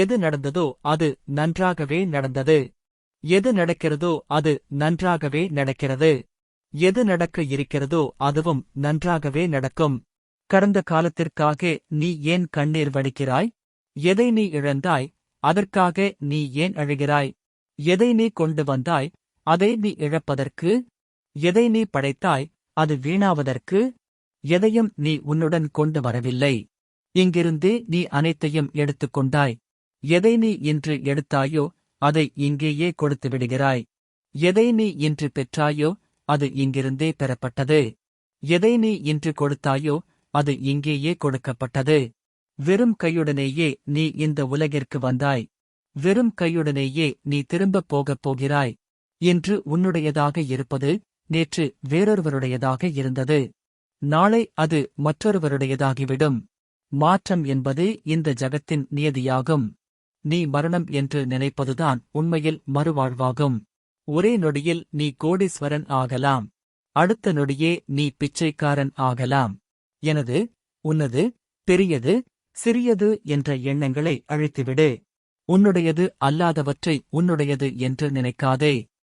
எது நடந்ததோ அது நன்றாகவே நடந்தது. எது நடக்கிறதோ அது நன்றாகவே நடக்கிறது. எது நடக்க இருக்கிறதோ அதுவும் நன்றாகவே நடக்கும். கடந்த காலத்திற்காக நீ ஏன் கண்ணீர் வடிக்கிறாய்? எதை நீ இழந்தாய்? அதற்காக நீ ஏன் அழுகிறாய்? எதை நீ கொண்டு வந்தாய்? அதை நீ இழப்பதற்கு? எதை நீ படைத்தாய்? அது வீணாவதற்கு? எதையும் நீ உன்னுடன் கொண்டு வரவில்லை. இங்கிருந்து நீ அனைத்தையும் எடுத்துக்கொண்டாய். எதை நீ இன்று எடுத்தாயோ அதை இங்கேயே கொடுத்து விடுகிறாய் எதை நீ இன்று பெற்றாயோ அது இங்கிருந்தே பெறப்பட்டது. எதை நீ இன்று கொடுத்தாயோ அது இங்கேயே கொடுக்கப்பட்டது. வெறும் கையுடனேயே நீ இந்த உலகிற்கு வந்தாய். வெறும் கையுடனேயே நீ திரும்பப் போகப் போகிறாய். இன்று உன்னுடையதாக இருப்பது நேற்று வேறொருவருடையதாக இருந்தது. நாளை அது மற்றொருவருடையதாகிவிடும். மாற்றம் என்பது இந்த ஜகத்தின் நியதியாகும். நீ மரணம் என்று நினைப்பதுதான் உண்மையில் மறுவாழ்வாகும். ஒரே நொடியில் நீ கோடீஸ்வரன் ஆகலாம். அடுத்த நொடியே நீ பிச்சைக்காரன் ஆகலாம். எனது உன்னது பெரியது சிறியது என்ற எண்ணங்களை அழித்துவிடு. உன்னுடையது அல்லாதவற்றை உன்னுடையது என்று நினைக்காதே.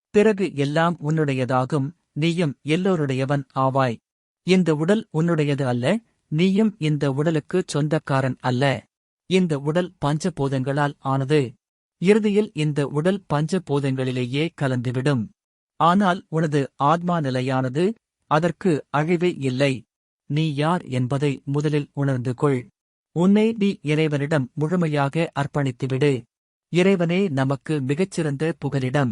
பிறகு எல்லாம் உன்னுடையதாகும் நீயும் எல்லோருடையவன் ஆவாய். இந்த உடல் உன்னுடையது அல்ல நீயும் இந்த உடலுக்குச் சொந்தக்காரன் அல்ல. இந்த உடல் பஞ்சபூதங்களால் ஆனது. இறுதியில் இந்த உடல் பஞ்சபூதங்களிலேயே கலந்துவிடும். ஆனால் உனது ஆத்மா நிலையானது அதற்கு அழிவே இல்லை. நீ யார் என்பதை முதலில் உணர்ந்து கொள். உன்னை நீ இறைவனிடம் முழுமையாக அர்ப்பணித்துவிடு. இறைவனே நமக்கு மிகச்சிறந்த புகலிடம்.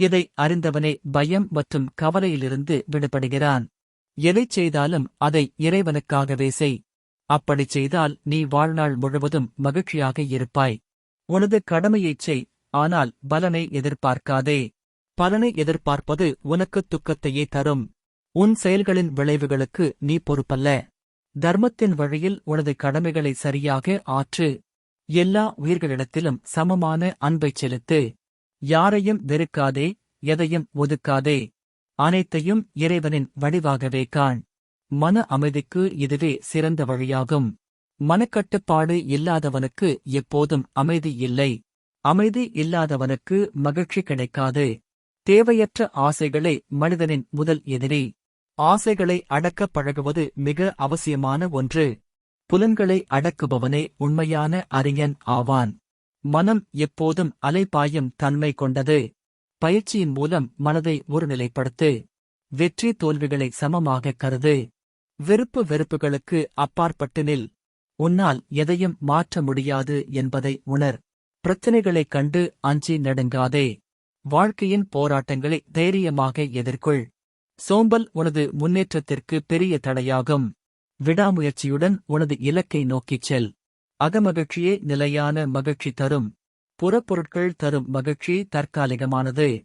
இதை அறிந்தவனே பயம் மற்றும் கவலையிலிருந்து விடுபடுகிறான். எதைச் செய்தாலும் அதை இறைவனுக்காகவே செய். அப்படிச் செய்தால் நீ வாழ்நாள் முழுவதும் மகிழ்ச்சியாக இருப்பாய். உனது கடமையைச் செய் ஆனால் பலனை எதிர்பார்க்காதே. பலனை எதிர்பார்ப்பது உனக்கு துக்கத்தையே தரும். உன் செயல்களின் விளைவுகளுக்கு நீ பொறுப்பல்ல. தர்மத்தின் வழியில் உனது கடமைகளை சரியாக ஆற்று. எல்லா உயிர்களிடத்திலும் சமமான அன்பைச் செலுத்து. யாரையும் வெறுக்காதே எதையும் ஒதுக்காதே. அனைத்தையும் இறைவனின் வடிவாகவே காண். மன அமைதிக்கு இதுவே சிறந்த வழியாகும். மனக்கட்டுப்பாடு இல்லாதவனுக்கு எப்போதும் அமைதி இல்லை. அமைதி இல்லாதவனுக்கு மகிழ்ச்சி கிடைக்காது. தேவையற்ற ஆசைகளே மனிதனின் முதல் எதிரி. ஆசைகளை அடக்கப் பழகுவது மிக அவசியமான ஒன்று. புலன்களை அடக்குபவனே உண்மையான அறிஞன் ஆவான். மனம் எப்போதும் அலைபாயும் தன்மை கொண்டது. பயிற்சியின் மூலம் மனதை ஒருநிலைப்படுத்து. வெற்றி தோல்விகளை சமமாக கருது. வெறுப்பு வெறுப்புகளுக்கு அப்பாற்பட்டு நில். உன்னால் எதையும் மாற்ற முடியாது என்பதை உணர். பிரச்சனைகளைக் கண்டு அஞ்சி நடுங்காதே. வாழ்க்கையின் போராட்டங்களை தைரியமாக எதிர்கொள். சோம்பல் உனது முன்னேற்றத்திற்கு பெரிய தடையாகும். விடாமுயற்சியுடன் உனது இலக்கை நோக்கிச் செல். அகமகிழ்ச்சியே நிலையான மகிழ்ச்சி தரும். புறப்பொருட்கள் தரும் மகிழ்ச்சி தற்காலிகமானது.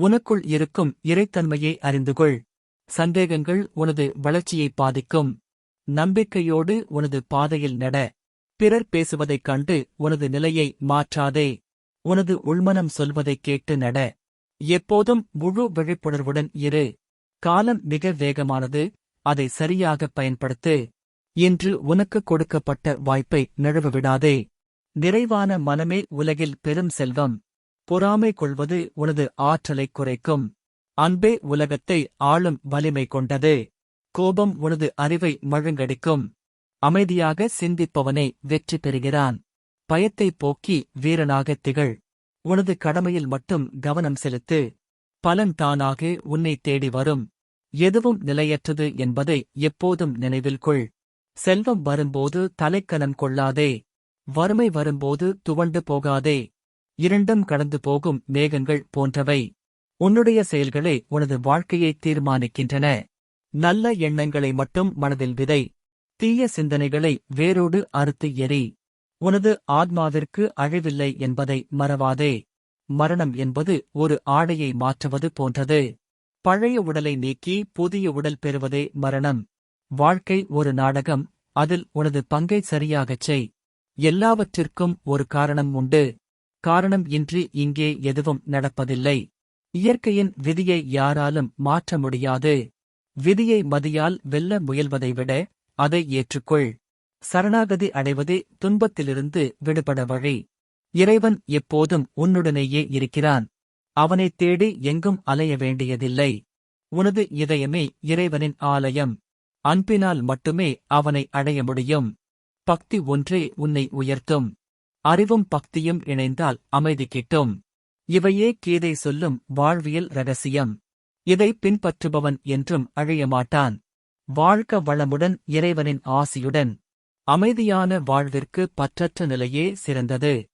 உனக்குள் இருக்கும் இறைத்தன்மையை அறிந்துகொள். சந்தேகங்கள் உனது வளர்ச்சியை பாதிக்கும். நம்பிக்கையோடு உனது பாதையில் நட. பிறர் பேசுவதைக் கண்டு உனது நிலையை மாற்றாதே. உனது உள்மனம் சொல்வதைக் கேட்டு நட. எப்போதும் முழு விழிப்புணர்வுடன் இரு. காலம் மிக வேகமானது அதை சரியாக பயன்படுத்து. இன்று உனக்கு கொடுக்கப்பட்ட வாய்ப்பை நிழவுவிடாதே விடாதே. நிறைவான மனமே உலகில் பெரும் செல்வம். பொறாமை கொள்வது உனது ஆற்றலைக் குறைக்கும். அன்பே உலகத்தை ஆளும் வலிமை கொண்டது. கோபம் உனது அறிவை மழுங்கடிக்கும். அமைதியாக சிந்திப்பவனே வெற்றி பெறுகிறான். பயத்தை போக்கி வீரனாகத் திகழ். உனது கடமையில் மட்டும் கவனம் செலுத்து. பலன் தானாக உன்னை தேடி வரும். எதுவும் நிலையற்றது என்பதை எப்போதும் நினைவில் கொள். செல்வம் வரும்போது தலைக்கனம் கொள்ளாதே. வறுமை வரும்போது துவண்டு போகாதே. இரண்டும் கடந்து போகும் மேகங்கள் போன்றவை. உன்னுடைய செயல்களே உனது வாழ்க்கையை தீர்மானிக்கின்றன. நல்ல எண்ணங்களை மட்டும் மனதில் விதை. தீய சிந்தனைகளை வேரோடு அறுத்து எறி. உனது ஆத்மாவிற்கு அழிவில்லை என்பதை மறவாதே. மரணம் என்பது ஒரு ஆடையை மாற்றுவது போன்றது. பழைய உடலை நீக்கி புதிய உடல் பெறுவதே மரணம். வாழ்க்கை ஒரு நாடகம் அதில் உனது பங்கை சரியாகச் செய். எல்லாவற்றிற்கும் ஒரு காரணம் உண்டு. காரணம் இன்றி இங்கே எதுவும் நடப்பதில்லை. இயற்கையின் விதியை யாராலும் மாற்ற முடியாது. விதியை மதியால் வெல்ல முயல்வதை விட அதை ஏற்றுக்கொள். சரணாகதி அடைவதே துன்பத்திலிருந்து விடுபட வழி. இறைவன் எப்போதும் உன்னுடனேயே இருக்கிறான். அவனைத் தேடி எங்கும் அலைய வேண்டியதில்லை. உனது இதயமே இறைவனின் ஆலயம். அன்பினால் மட்டுமே அவனை அடைய முடியும். பக்தி ஒன்றே உன்னை உயர்த்தும். அறிவும் பக்தியும் இணைந்தால் அமைதி கிட்டும். இவையே கீதை சொல்லும் வாழ்வியல் ரகசியம். இதை பின்பற்றுபவன் என்றும் அழியமாட்டான் வாழ்க்க வளமுடன் இறைவனின் ஆசியுடன். அமைதியான வாழ்விற்கு பற்றற்ற நிலையே சிறந்தது.